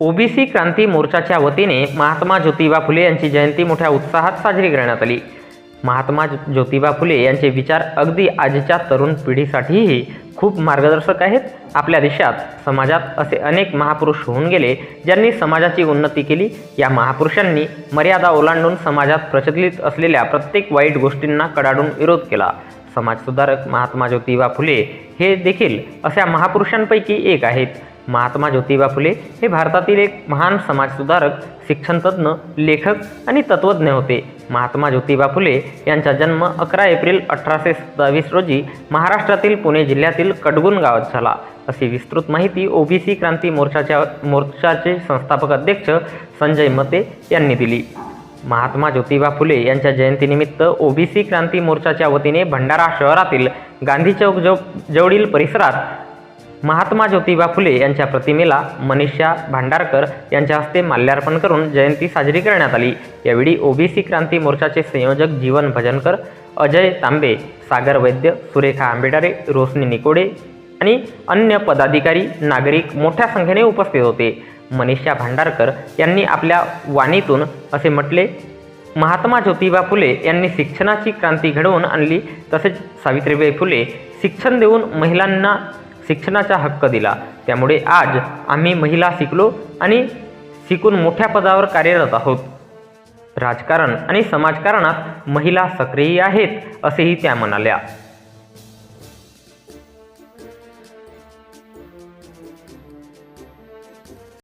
OBC क्रांती मोर्चाच्या वतीने महात्मा ज्योतिबा फुले यांची जयंती मोठ्या उत्साहात साजरी करण्यात आली. महात्मा ज्योतिबा फुले यांचे विचार अगदी आजच्या तरुण पिढीसाठीही खूप मार्गदर्शक आहेत. आपल्या देशात समाजात असे अनेक महापुरुष होऊन गेले ज्यांनी समाजाची उन्नती केली. या महापुरुषांनी मर्यादा ओलांडून समाजात प्रचलित असलेल्या प्रत्येक वाईट गोष्टींना कडाडून विरोध केला. समाजसुधारक महात्मा ज्योतिबा फुले हे देखील अशा महापुरुषांपैकी एक आहेत. महात्मा ज्योतिबा फुले हे भारतातील एक महान समाजसुधारक शिक्षणतज्ज्ञ लेखक आणि तत्त्वज्ञ होते. महात्मा ज्योतिबा फुले यांचा जन्म अकरा एप्रिल अठराशे सत्तावीस रोजी महाराष्ट्रातील पुणे जिल्ह्यातील कडगुण गावात झाला. अशी विस्तृत माहिती ओबीसी क्रांती मोर्चाच्या मोर्चाचे संस्थापक अध्यक्ष संजय मते यांनी दिली. महात्मा ज्योतिबा फुले यांच्या जयंतीनिमित्त ओबीसी क्रांती मोर्चाच्या वतीने भंडारा शहरातील गांधी चौक जव जवळील परिसरात महात्मा ज्योतिबा फुले यांच्या प्रतिमेला मनीषा भांडारकर यांच्या हस्ते माल्यार्पण करून जयंती साजरी करण्यात आली. यावेळी ओबीसी क्रांती मोर्चाचे संयोजक जीवन भजनकर अजय तांबे सागर वैद्य सुरेखा आंबेडारे रोशनी निकोडे आणि अन्य पदाधिकारी नागरिक मोठ्या संख्येने उपस्थित होते. मनीषा भांडारकर यांनी आपल्या वाणीतून असे म्हटले महात्मा ज्योतिबा फुले यांनी शिक्षणाची क्रांती घडवून आणली तसेच सावित्रीबाई फुले शिक्षण देऊन महिलांना शिक्षणाचा हक्क दिला. त्यामुळे आज आम्ही महिला शिकलो आणि शिकून मोठ्या पदावर कार्यरत आहोत. राजकारण आणि समाजकारणात महिला सक्रिय आहेत असेही त्या म्हणाल्या.